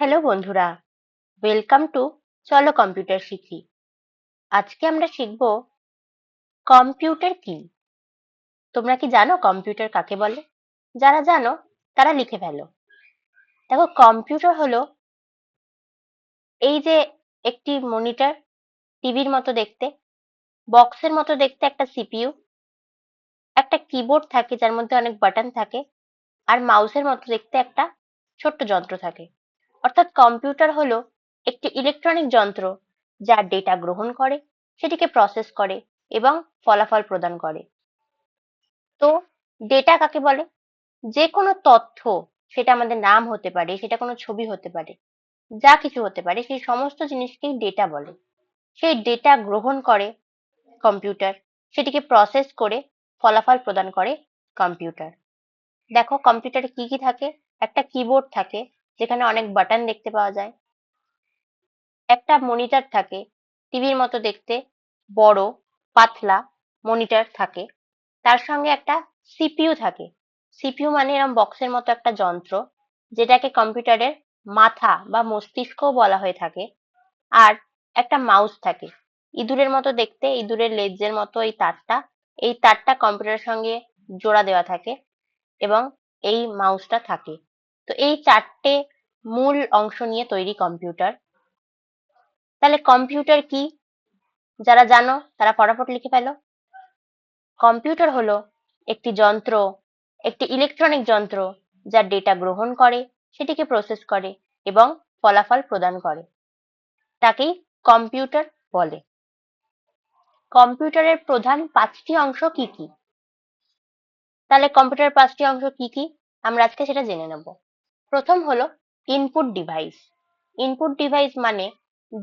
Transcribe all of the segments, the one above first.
Hello বন্ধুরা welcome to চলো computer শিখি। আজকে আমরা শিখব কম্পিউটার কি? তোমরা কি জানো কম্পিউটার কাকে বলে? যারা জানো, তারা লিখে ফেলো। দেখো কম্পিউটার হলো এই যে একটি মনিটর টিভির মতো দেখতে বক্সের মতো দেখতে একটা সিপিইউ একটা কিবোর্ড থাকে যার মধ্যে অনেক বাটন থাকে, আর মাউসের মতো দেখতে একটা ছোট্ট যন্ত্র থাকে। অর্থাৎ কম্পিউটার হলো একটি ইলেকট্রনিক যন্ত্র যা ডেটা গ্রহণ করে, সেটিকে প্রসেস করে এবং ফলাফল প্রদান করে। তো ডেটা কাকে বলে? যে কোনো তথ্য, সেটা আমাদের নাম হতে পারে, সেটা কোনো ছবি হতে পারে, যা কিছু হতে পারে, সেই সমস্ত জিনিসকেই ডেটা বলে। সেই ডেটা গ্রহণ করে কম্পিউটার, সেটিকে প্রসেস করে ফলাফল প্রদান করে কম্পিউটার। দেখো, কম্পিউটারে কি কি থাকে? একটা কিবোর্ড থাকে যেখানে অনেক বাটন দেখতে পাওয়া যায়। একটা মনিটর থাকে টিভির মতো দেখতে বড়, পাতলা মনিটর থাকে। তার সঙ্গে একটা সিপিইউ থাকে। সিপিইউ মানে এরকম বক্সের মতো একটা যন্ত্র, যেটাকে কম্পিউটারের মাথা বা মস্তিষ্কও বলা হয়ে থাকে। আর একটা মাউস থাকে। ইঁদুরের মতো দেখতে, ইঁদুরের লেজের মতো এই তারটা। এই তারটা কম্পিউটারের সঙ্গে জোড়া দেওয়া থাকে এবং এই মাউসটা থাকে। তো এই চারটে মূল অংশ নিয়ে তৈরি কম্পিউটার। তাহলে কম্পিউটার কি? যারা জানো, তারা ফটাফট লিখে ফেলো। কম্পিউটার হলো একটি যন্ত্র, একটি ইলেকট্রনিক যন্ত্র যা ডেটা গ্রহণ করে, সেটিকে প্রসেস করে এবং ফলাফল প্রদান করে। তাকেই কম্পিউটার বলে। কম্পিউটারের প্রধান পাঁচটি অংশ কি কি? তাহলে কম্পিউটারের পাঁচটি অংশ কি কি? আমরা আজকে সেটা জেনে নেব। প্রথম হলো ইনপুট ডিভাইস ইনপুট ডিভাইস মানে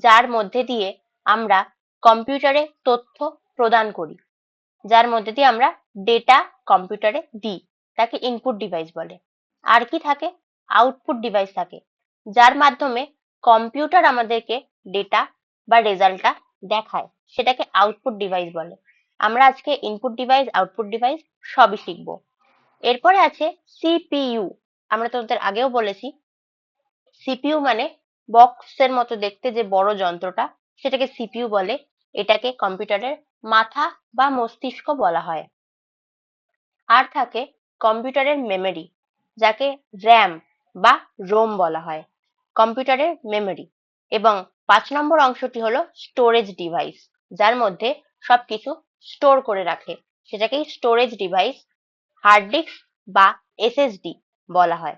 যার মধ্যে দিয়ে আমরা কম্পিউটারে তথ্য প্রদান করি। যার মধ্যে দিয়ে আমরা ডেটা কম্পিউটারে দিই, তাকে ইনপুট ডিভাইস বলে। আর কি থাকে? আউটপুট ডিভাইস থাকে, যার মাধ্যমে কম্পিউটার আমাদেরকে ডেটা বা রেজাল্টটা দেখায়, সেটাকে আউটপুট ডিভাইস বলে। আমরা আজকে ইনপুট ডিভাইস আউটপুট ডিভাইস সবই শিখব। এরপরে আছে সিপিইউ আমরা তোদের আগেও বলেছি। সিপিইউ মানে বক্সের মতো দেখতে যে বড় যন্ত্রটা, সেটাকে সিপিইউ বলে। এটাকে কম্পিউটারের মাথা বা মস্তিষ্ক বলা হয়। আর থাকে কম্পিউটারের মেমরি, যাকে র্যাম বা রোম বলা হয়। কম্পিউটারের মেমরি এবং পাঁচ নম্বর অংশটি হলো স্টোরেজ ডিভাইস, যার মধ্যে সবকিছু স্টোর করে রাখে। সেটাকেই স্টোরেজ ডিভাইস, হার্ড ডিস্ক বা এসএসডি বলা হয়।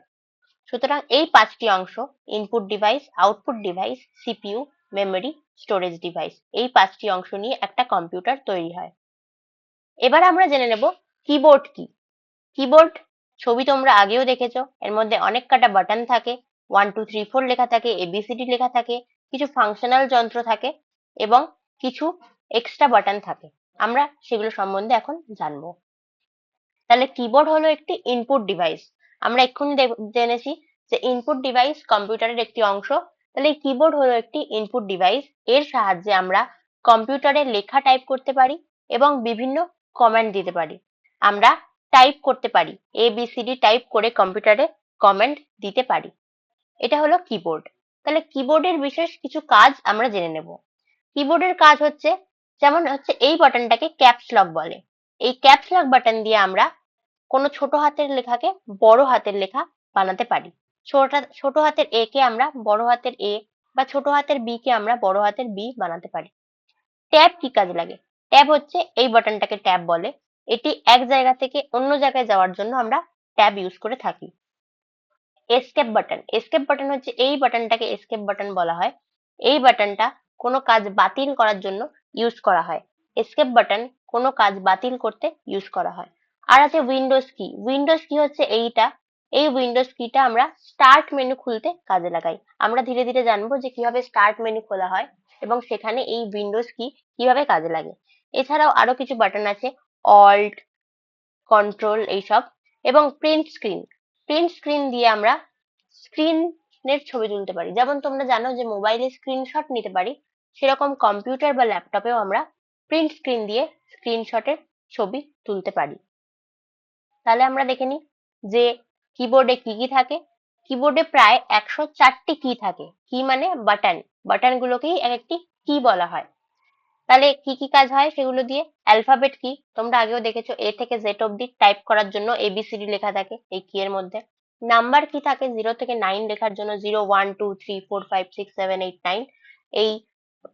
সুতরাং এই পাঁচটি অংশ input device output device CPU memory storage device এই পাঁচটি অংশ নিয়ে একটা কম্পিউটার তৈরি হয়। এবার আমরা জেনে নেব কিবোর্ড কি। কিবোর্ড ছবি তোমরা আগেও দেখেছ, এর মধ্যে অনেক কটা বাটন থাকে ওয়ান টু থ্রি ফোর লেখা থাকে এবিসিডি লেখা থাকে, কিছু ফাংশনাল যন্ত্র থাকে এবং কিছু এক্সট্রা বাটন থাকে। আমরা সেগুলো সম্বন্ধে এখন জানব। তাহলে কিবোর্ড হলো একটি ইনপুট ডিভাইস আমরা এক্ষুনি জেনেছি যে ইনপুট ডিভাইস কম্পিউটারের একটি অংশ। তাহলে কিবোর্ড হলো একটি ইনপুট ডিভাইস এর সাহায্যে আমরা কম্পিউটারে লেখা টাইপ করতে পারি এবং বিভিন্ন কমান্ড দিতে পারি। আমরা টাইপ করতে পারি A B C D type করে কম্পিউটারে কমেন্ট দিতে পারি। এটা হলো কিবোর্ড তাহলে কিবোর্ডের বিশেষ কিছু কাজ আমরা জেনে নেব। কিবোর্ডের কাজ হচ্ছে, যেমন হচ্ছে এই বাটনটাকে ক্যাপস লক বলে। এই ক্যাপস লক বাটন দিয়ে আমরা কোনো ছোট হাতের লেখাকে বড় হাতের লেখা বানাতে পারি। ছোট হাতের এ কে আমরা বড় হাতের এ বা ছোট হাতের বি কে আমরা বড় হাতের বি বানাতে পারি। ট্যাব কি কাজে লাগে? ট্যাব হচ্ছে এই বাটনটাকে ট্যাব বলে। এটি এক জায়গা থেকে অন্য জায়গায় যাওয়ার জন্য আমরা ট্যাব ইউজ করে থাকি। এসকেপ বাটন এসকেপ বাটন হচ্ছে এই বাটনটাকে এসকেপ বাটন বলা হয়। এই বাটনটা কোনো কাজ বাতিল করার জন্য ইউজ করা হয়। এসকেপ বাটন কোনো কাজ বাতিল করতে ইউজ করা হয়। আর আছে উইন্ডোজ কি উইন্ডোজ কি হচ্ছে এইটা। এই উইন্ডোজ কিটা আমরা স্টার্ট মেনু খুলতে কাজে লাগাই। আমরা ধীরে ধীরে জানব যে কীভাবে স্টার্ট মেনু খোলা হয় এবং সেখানে এই উইন্ডোজ কি কীভাবে কাজে লাগে। এছাড়াও আরও কিছু বাটন আছে অল্ট কন্ট্রোল এইসব এবং প্রিন্ট স্ক্রিন প্রিন্ট স্ক্রিন দিয়ে আমরা স্ক্রিনের ছবি তুলতে পারি। যেমন তোমরা জানো যে মোবাইলে স্ক্রিনশট নিতে পারি, সেরকম কম্পিউটার বা ল্যাপটপেও আমরা প্রিন্ট স্ক্রিন দিয়ে স্ক্রিনশটের ছবি তুলতে পারি। তাহলে আমরা দেখে নিই যে কিবোর্ডে কি কি থাকে। কিবোর্ডে প্রায় একশো চারটি কি থাকে। কি মানে বাটন বাটন গুলোকেই এক একটি কি বলা হয়। তাহলে কি কি কাজ হয় সেগুলো দিয়ে? অ্যালফাবেট কি তোমরা আগেও দেখেছ এ থেকে জেড অব্দি টাইপ করার জন্য এবিসিডি লেখা থাকে এই কি এর মধ্যে। নাম্বার কি থাকে জিরো থেকে নাইন লেখার জন্য zero one two three four five six seven eight nine এই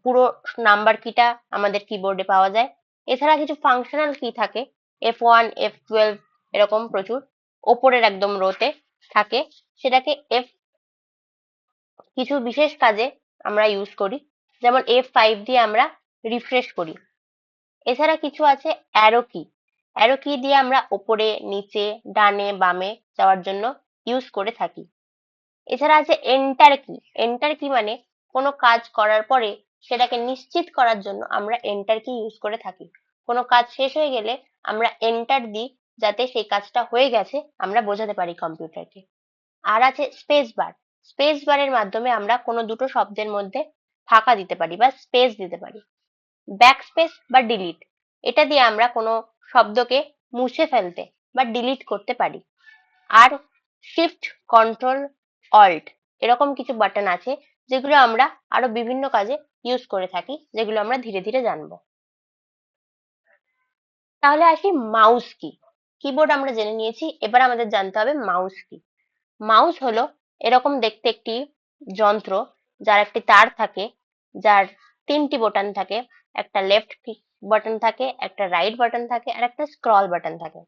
পুরো নাম্বার কিটা আমাদের কিবোর্ডে পাওয়া যায়। এছাড়া কিছু ফাংশনাল কি থাকে। এফ ওয়ান এফ টুয়েলভ এরকম প্রচুর, ওপরের একদম রোতে থাকে। সেটাকে এফ কিছু বিশেষ কাজে আমরা ইউজ করি। যেমন এফ ফাইভ দিয়ে আমরা রিফ্রেশ করি। এছাড়া কিছু আছে অ্যারো কি অ্যারো কি দিয়ে আমরা ওপরে, নিচে, ডানে, বামে যাওয়ার জন্য ইউজ করে থাকি। এছাড়া আছে এন্টার কি এন্টার কি মানে কোনো কাজ করার পরে সেটাকে নিশ্চিত করার জন্য আমরা এন্টার কি ইউজ করে থাকি। কোনো কাজ শেষ হয়ে গেলে আমরা এন্টার দিই যাতে সেই কাজটা হয়ে গেছে, আমরা বোঝাতে পারি কম্পিউটারকে। আর আছে স্পেস বার স্পেস বারের মাধ্যমে আমরা কোনো দুটো শব্দের মধ্যে ফাঁকা দিতে পারি বা স্পেস দিতে পারি। ব্যাক স্পেস বা ডিলিট এটা দিয়ে আমরা কোনো শব্দকে মুছে ফেলতে বা ডিলিট করতে পারি। আর শিফট কন্ট্রোল অল্ট এরকম কিছু বাটন আছে, যেগুলো আমরা আরও বিভিন্ন কাজে ইউজ করে থাকি, যেগুলো আমরা ধীরে ধীরে জানব। তাহলে আসি মাউস কি? কিবোর্ড আমরা জেনে নিয়েছি, এবার আমাদের জানতে হবে মাউস কি। মাউস হলো এরকম দেখতে একটি যন্ত্র, যার একটি তার থাকে, যার তিনটি বোতাম থাকে, একটা লেফট বাটন থাকে, একটা রাইট বাটন থাকে, আর একটা স্ক্রল বাটন থাকে।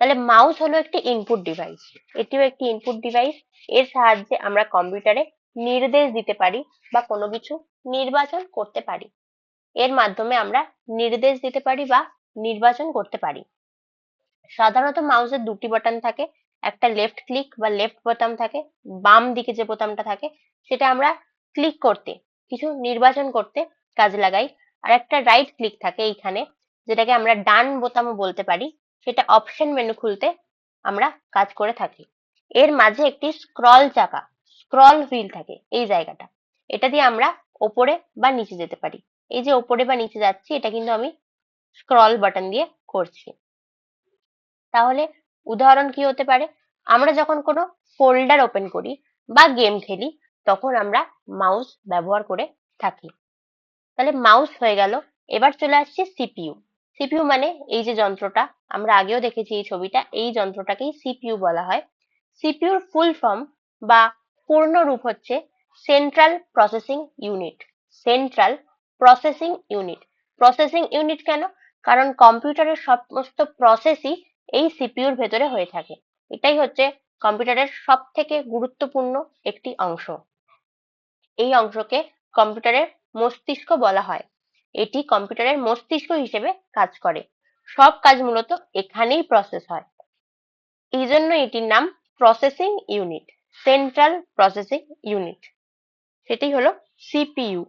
তাহলে মাউস হলো একটি ইনপুট ডিভাইস এটিও একটি ইনপুট ডিভাইস এর সাহায্যে আমরা কম্পিউটারে নির্দেশ দিতে পারি বা কোনো কিছু নির্বাচন করতে পারি। এর মাধ্যমে আমরা নির্দেশ দিতে পারি বা নির্বাচন করতে পারি। সাধারণত মাউসের দুটি বাটন থাকে, একটা লেফট ক্লিক বা লেফট বোতাম থাকে, বাম দিকে যে বোতামটা থাকে, সেটা আমরা ক্লিক করতে, কিছু নির্বাচন করতে কাজে লাগাই। আর একটা রাইট ক্লিক থাকে এইখানে, যেটাকে আমরা ডান বোতামও বলতে পারি, সেটা অপশন মেনু খুলতে আমরা কাজ করে থাকি। এর মাঝে একটি স্ক্রল চাকা স্ক্রল হুইল থাকে এই জায়গাটা। এটা দিয়ে আমরা ওপরে বা নিচে যেতে পারি। এই যে ওপরে বা নিচে যাচ্ছি, এটা কিন্তু আমি স্ক্রল বাটন দিয়ে করছি। তাহলে উদাহরণ কি হতে পারে? আমরা যখন কোনো ফোল্ডার ওপেন করি বা গেম খেলি, তখন আমরা মাউস ব্যবহার করে থাকি। তাহলে মাউস হয়ে গেল। এবার চলে আসছে সিপিইউ সিপিইউ মানে এই যে যন্ত্রটা, আমরা আগেও দেখেছি এই ছবিটা, এই যন্ত্রটাকেই সিপিইউ বলা হয়। সিপিইউর ফুল ফর্ম বা পূর্ণ রূপ হচ্ছে central processing unit central processing unit processing unit কেন? কারণ কম্পিউটারের সমস্ত প্রসেসই এই সিপিইউর ভেতরে হয়ে থাকে। এটাই হচ্ছে কম্পিউটারের সব থেকে গুরুত্বপূর্ণ একটি অংশ। এই অংশকে কম্পিউটারের মস্তিষ্ক বলা হয়। এটি কম্পিউটারের মস্তিষ্ক হিসেবে কাজ করে। সব কাজ মূলত এখানেই প্রসেস হয়। এই জন্য এটির নাম processing unit central processing unit সেটি হলো সিপিইউ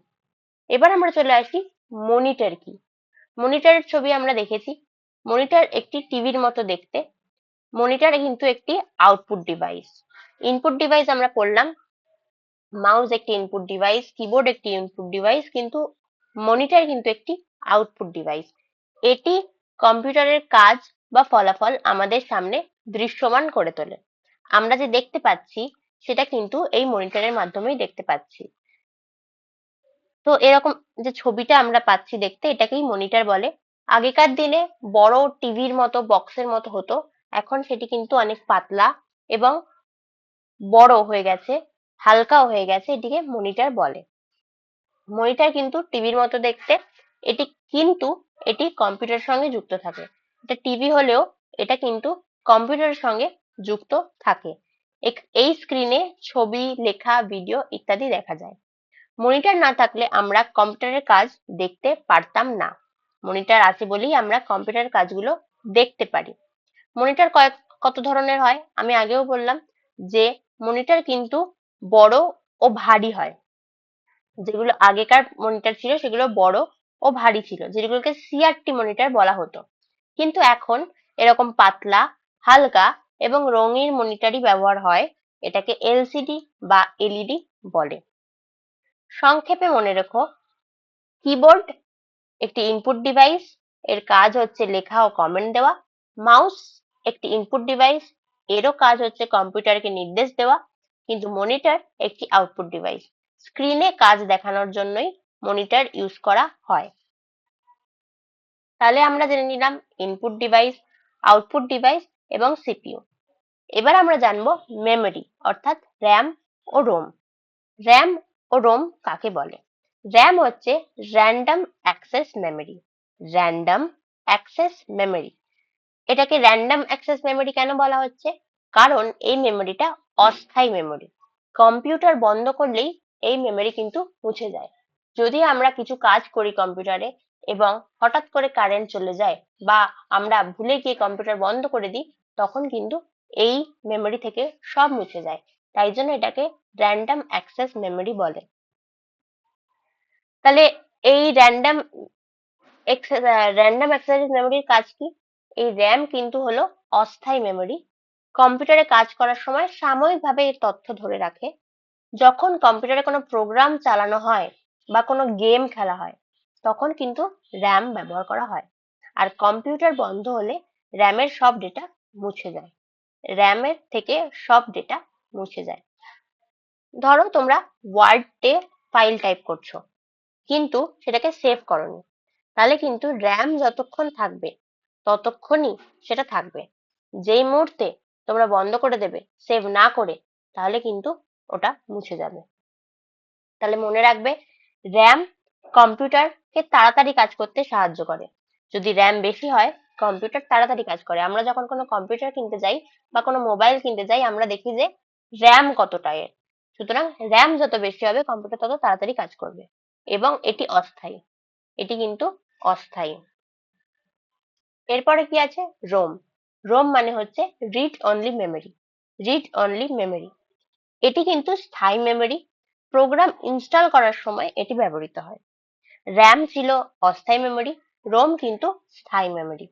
এবার আমরা চলে আসি মনিটর কি। মনিটরের ছবি আমরা দেখেছি। মনিটর একটি টিভির মতো দেখতে। মনিটর কিন্তু একটি আউটপুট ডিভাইস ইনপুট ডিভাইস আমরা পড়লাম মাউস একটি ইনপুট ডিভাইস কিবোর্ড একটি ইনপুট ডিভাইস কিন্তু মনিটর কিন্তু একটি আউটপুট ডিভাইস এটি কম্পিউটারের কাজ বা ফলাফল আমাদের সামনে দৃশ্যমান করে তোলে। আমরা যে দেখতে পাচ্ছি, সেটা কিন্তু এই মনিটরের মাধ্যমেই দেখতে পাচ্ছি। তো এরকম যে ছবিটা আমরা পাচ্ছি দেখতে, এটাকেই মনিটর বলে। আগেকার দিনে বড় টিভির মতো, বক্সের মতো হতো। এখন সেটি কিন্তু অনেক পাতলা এবং বড় হয়ে গেছে, হালকাও হয়ে গেছে, এটিকে মনিটর বলে। মনিটর কিন্তু টিভির মতো দেখতে, এটি কিন্তু এটি কম্পিউটারের সঙ্গে যুক্ত থাকে। এটা টিভি হলেও এটা কিন্তু কম্পিউটারের সঙ্গে যুক্ত থাকে। এই স্ক্রিনে ছবি, লেখা, ভিডিও ইত্যাদি দেখা যায়। মনিটর না থাকলে আমরা কম্পিউটারের কাজ দেখতে পারতাম না। মনিটর আছে বলেই আমরা কম্পিউটার কাজগুলো দেখতে পারি। মনিটর কয়েক, কত ধরনের হয়? আমি আগেও বললাম যে মনিটর কিন্তু বড় ও ভারী হয়। যেগুলো আগেকার মনিটর ছিল সেগুলো বড় ও ভারী ছিল, যেগুলোকে সিআরটি মনিটর বলা হতো। কিন্তু এখন এরকম পাতলা, হালকা এবং রঙিন মনিটরই ব্যবহার হয়, এটাকে এলসিডি বা এলইডি বলে। সংক্ষেপে মনে রেখো কিবোর্ড একটি ইনপুট ডিভাইস এর কাজ হচ্ছে লেখা ও কমেন্ট দেওয়া। মাউস একটি ইনপুট ডিভাইস এরও কাজ হচ্ছে কম্পিউটারকে নির্দেশ দেওয়া। কিন্তু মনিটর একটি আউটপুট ডিভাইস স্ক্রিনে কাজ দেখানোর জন্যই মনিটর ইউজ করা হয়। তাহলে আমরা জেনে নিলাম ইনপুট ডিভাইস আউটপুট ডিভাইস এবং সিপিইউ এবার আমরা জানব মেমরি অর্থাৎ র্যাম ও রোম র্যাম ও রোম কাকে বলে? র্যাম হচ্ছে random access memory random access memory এটাকে র্যান্ডম অ্যাক্সেস মেমরি কেন বলা হচ্ছে? কারণ এই মেমরিটা অস্থায়ী মেমরি কম্পিউটার বন্ধ করলেই এই মেমরি কিন্তু মুছে যায়। যদি আমরা কিছু কাজ করি কম্পিউটারে এবং হঠাৎ করে কারেন্ট চলে যায় বা আমরা ভুলে গিয়ে কম্পিউটার বন্ধ করে দিই, তখন কিন্তু এই মেমরি থেকে সব মুছে যায়। তাই জন্য এটাকে র্যান্ডম অ্যাক্সেস মেমরি বলে। তাহলে এই র্যান্ডম র্যান্ডম অ্যাক্সেস মেমোরির কাজ কি? এই র্যাম কিন্তু হলো অস্থায়ী মেমোরি কম্পিউটারে কাজ করার সময় সাময়িকভাবে এই তথ্য ধরে রাখে। যখন কম্পিউটারে কোনো প্রোগ্রাম চালানো হয় বা কোনো গেম খেলা হয়, তখন কিন্তু র্যাম ব্যবহার করা হয়। আর কম্পিউটার বন্ধ হলে র্যামের সব ডেটা মুছে যায়। র্যামের থেকে সব ডেটা মুছে যায়। ধরো তোমরা ওয়ার্ডে ফাইল টাইপ করছ। কিন্তু সেটাকে সেভ করনি। তাহলে কিন্তু র্যাম যতক্ষণ থাকবে, ততক্ষণই সেটা থাকবে। যেই মুহূর্তে তোমরা বন্ধ করে দেবে সেভ না করে, তাহলে কিন্তু ওটা মুছে যাবে। তাহলে মনে রাখবে র্যাম কম্পিউটারকে তাড়াতাড়ি কাজ করতে সাহায্য করে। যদি র্যাম বেশি হয়, কম্পিউটার তাড়াতাড়ি কাজ করে। আমরা যখন কোনো কম্পিউটার কিনতে যাই বা কোনো মোবাইল কিনতে যাই, আমরা দেখি যে র্যাম কতটা এর। সুতরাং র্যাম যত বেশি হবে, কম্পিউটার তত তাড়াতাড়ি কাজ করবে। এবং এটি অস্থায়ী। এটি কিন্তু অস্থায়ী। এরপরে কি আছে? রোম রোম মানে হচ্ছে read only memory read only memory এটি কিন্তু স্থায়ী মেমরি প্রোগ্রাম ইনস্টল করার সময় এটি ব্যবহৃত হয়। র্যাম ছিল অস্থায়ী মেমরি রোম কিন্তু স্থায়ী মেমরি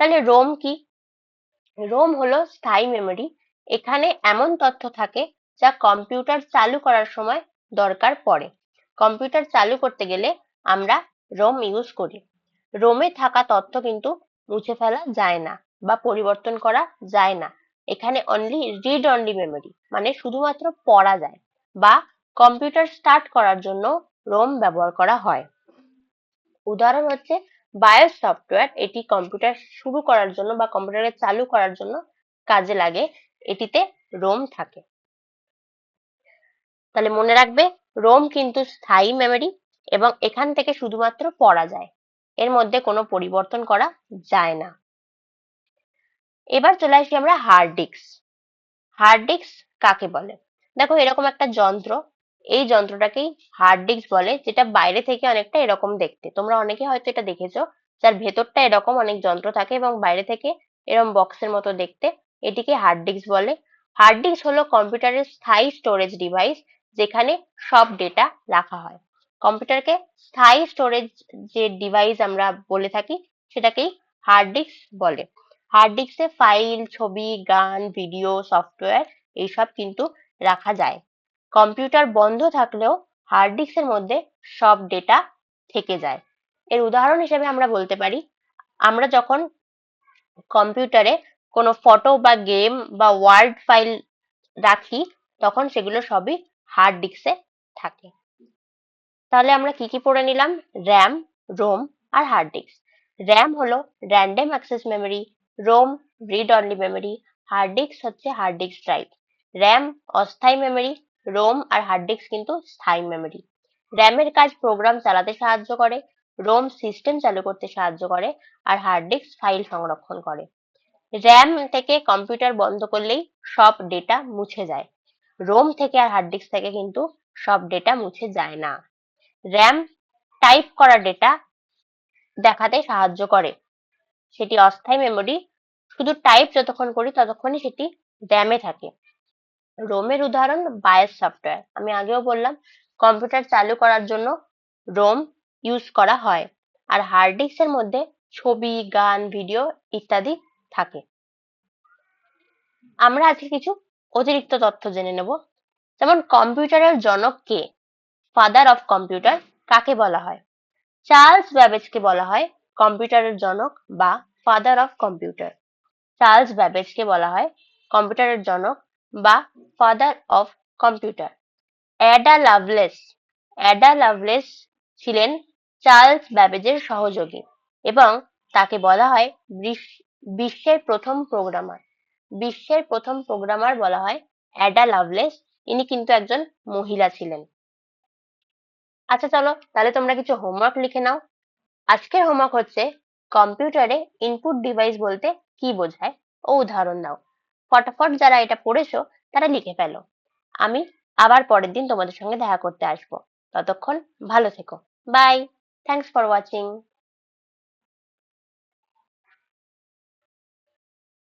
তাহলে রোম কি? রোম হলো স্থায়ী মেমরি এখানে এমন তথ্য থাকে যা কম্পিউটার চালু করার সময় দরকার পড়ে। কম্পিউটার চালু করতে গেলে আমরা রোম ইউজ করি। রোমে থাকা তথ্য কিন্তু মুছে ফেলা যায় না বা পরিবর্তন করা যায় না। এখানে অনলি রিড অনলি মেমরি মানে শুধুমাত্র পড়া যায় বা কম্পিউটার স্টার্ট করার জন্য রোম ব্যবহার করা হয়। উদাহরণ হচ্ছে বায়োস সফটওয়্যার এটি কম্পিউটার শুরু করার জন্য বা কম্পিউটারে চালু করার জন্য কাজে লাগে, এটিতে রোম থাকে। তাহলে মনে রাখবে রোম কিন্তু স্থায়ী মেমরি এবং এখান থেকে শুধুমাত্র পড়া যায়। এর মধ্যে কোনো পরিবর্তন করা যায় না। এবার চলে আসি আমরা হার্ড ডিস্ক হার্ড ডিস্ক কাকে বলে? দেখো এরকম একটা যন্ত্র, এই যন্ত্রটাকেই হার্ড ডিস্ক বলে, যেটা বাইরে থেকে অনেকটা এরকম দেখতে। তোমরা অনেকে হয়তো এটা দেখেছ, যার ভেতরটা এরকম অনেক যন্ত্র থাকে এবং বাইরে থেকে এরকম বক্সের মতো দেখতে। এটিকে হার্ড ডিস্ক বলে। হার্ড ডিস্ক হলো কম্পিউটারের স্থায়ী স্টোরেজ ডিভাইস যেখানে সব ডেটা রাখা হয়। কম্পিউটারকে স্থায়ী স্টোরেজ যে ডিভাইস আমরা বলে থাকি, সেটাকেই হার্ড ডিস্ক বলে। হার্ড ডিস্কে ফাইল ছবি, গান ভিডিও সফটওয়্যার এইসব কিন্তু রাখা যায়। কম্পিউটার বন্ধ থাকলেও হার্ড ডিস্কের মধ্যে সব ডেটা থেকে যায়। এর উদাহরণ হিসেবে আমরা বলতে পারি, আমরা যখন কম্পিউটারে কোনো ফটো বা গেম বা ওয়ার্ড ফাইল রাখি, তখন সেগুলো সবই হার্ড ডিস্কে থাকে। তাহলে আমরা কি কি পড়ে নিলাম? র্যাম রোম আর হার্ড ডিস্ক র্যাম হলো random access memory ROM read only memory hard disk হচ্ছে হার্ড ডিস্ক ড্রাইভ র্যাম অস্থায়ী মেমরি রোম আর হার্ড ডিস্ক কিন্তু স্থায়ী মেমরি র্যামের কাজ প্রোগ্রাম চালাতে সাহায্য করে রোম সিস্টেম চালু করতে সাহায্য করে আর হার্ড ডিস্ক ফাইল সংরক্ষণ করে। র্যাম থেকে কম্পিউটার বন্ধ করলেই সব ডেটা মুছে যায়। রোম থেকে আর হার্ড ডিস্ক থেকে কিন্তু সব ডেটা মুছে যায় না। র্যাম টাইপ করা ডেটা দেখাতে সাহায্য করে। সেটি অস্থায়ী মেমরি শুধু টাইপ যতক্ষণ করি ততক্ষণই সেটি র্যামে থাকে। রোমের উদাহরণ বায়োস সফটওয়্যার আমি আগেও বললাম কম্পিউটার চালু করার জন্য রোম ইউজ করা হয়। আর হার্ড ডিস্কের মধ্যে ছবি, গান ভিডিও ইত্যাদি থাকে। আমরা আজকে কিছু অতিরিক্ত তথ্য জেনে নেব। যেমন, কম্পিউটারের জনক কে? ফাদার অফ কম্পিউটার কাকে বলা হয়? চার্লস ব্যাবেজকে বলা হয় কম্পিউটারের জনক বা ফাদার অফ কম্পিউটার চার্লস ব্যাবেজকে বলা হয় কম্পিউটারের জনক বা father of computer Ada Lovelace Ada Lovelace ছিলেন চার্লস ব্যাবেজের সহযোগী এবং তাকে বলা হয় বিশ- বিশ্বের প্রথম প্রোগ্রামার বিশ্বের প্রথম প্রোগ্রামার বলা হয় অ্যাডা লাভলেস। ইনি কিন্তু একজন মহিলা ছিলেন। আচ্ছা চলো তাহলে তোমরা কিছু হোমওয়ার্ক লিখে নাও। আজকের হোমওয়ার্ক হচ্ছে কম্পিউটারে ইনপুট ডিভাইস বলতে কি বোঝায়? ও উদাহরণ দাও ফটাফট যারা এটা পড়েছো, তারা লিখে ফেলো। আমি আবার পরের দিন তোমাদের সঙ্গে দেখা করতে আসব। ততক্ষণ ভালো থেকো। By thanks for watching